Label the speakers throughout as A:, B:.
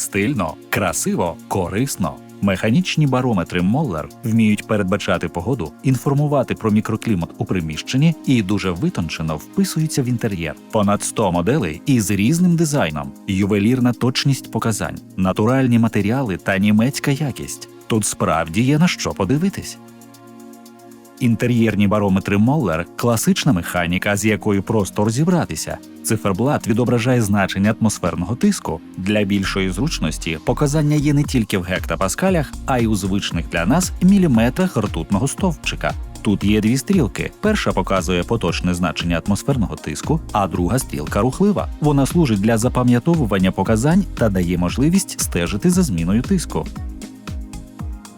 A: Стильно, красиво, корисно. Механічні барометри Моллер вміють передбачати погоду, інформувати про мікроклімат у приміщенні і дуже витончено вписуються в інтер'єр. Понад 100 моделей із різним дизайном, ювелірна точність показань, натуральні матеріали та німецька якість. Тут справді є на що подивитись. Інтер'єрні барометри Моллер класична механіка, з якою просто розібратися. Циферблат відображає значення атмосферного тиску. Для більшої зручності показання є не тільки в гектапаскалях, а й у звичних для нас міліметрах ртутного стовпчика. Тут є дві стрілки. Перша показує поточне значення атмосферного тиску, а друга стрілка рухлива. Вона служить для запам'ятовування показань та дає можливість стежити за зміною тиску.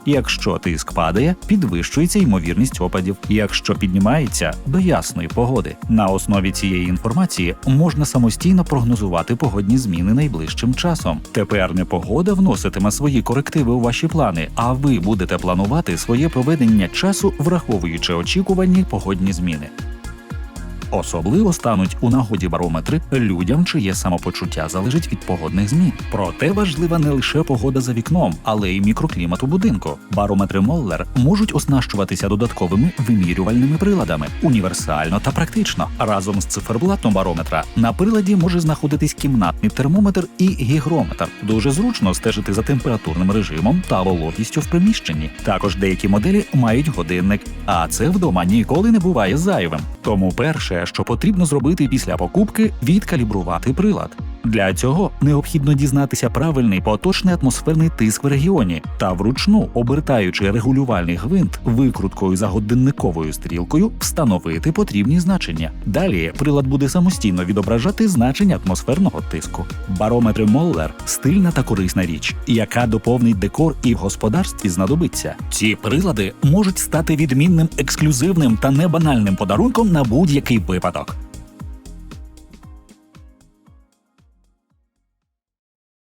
A: Якщо тиск падає, підвищується ймовірність опадів. Якщо піднімається до ясної погоди. На основі цієї інформації можна самостійно прогнозувати погодні зміни найближчим часом. Тепер непогода вноситиме свої корективи у ваші плани, а ви будете планувати своє проведення часу, враховуючи очікувані погодні зміни. Особливо стануть у нагоді барометри людям, чиє самопочуття залежить від погодних змін. Проте важлива не лише погода за вікном, але й мікроклімат у будинку. Барометри Моллер можуть оснащуватися додатковими вимірювальними приладами універсально та практично. Разом з циферблатом барометра на приладі може знаходитись кімнатний термометр і гігрометр. Дуже зручно стежити за температурним режимом та вологістю в приміщенні. Також деякі моделі мають годинник, а це вдома ніколи не буває зайвим. Тому що потрібно зробити після покупки, відкалібрувати прилад. Для цього необхідно дізнатися правильний поточний атмосферний тиск в регіоні та вручну, обертаючи регулювальний гвинт викруткою за годинниковою стрілкою, встановити потрібні значення. Далі прилад буде самостійно відображати значення атмосферного тиску. Барометри Моллер стильна та корисна річ, яка доповнить декор і в господарстві знадобиться. Ці прилади можуть стати відмінним, ексклюзивним та небанальним подарунком на будь-який випадок.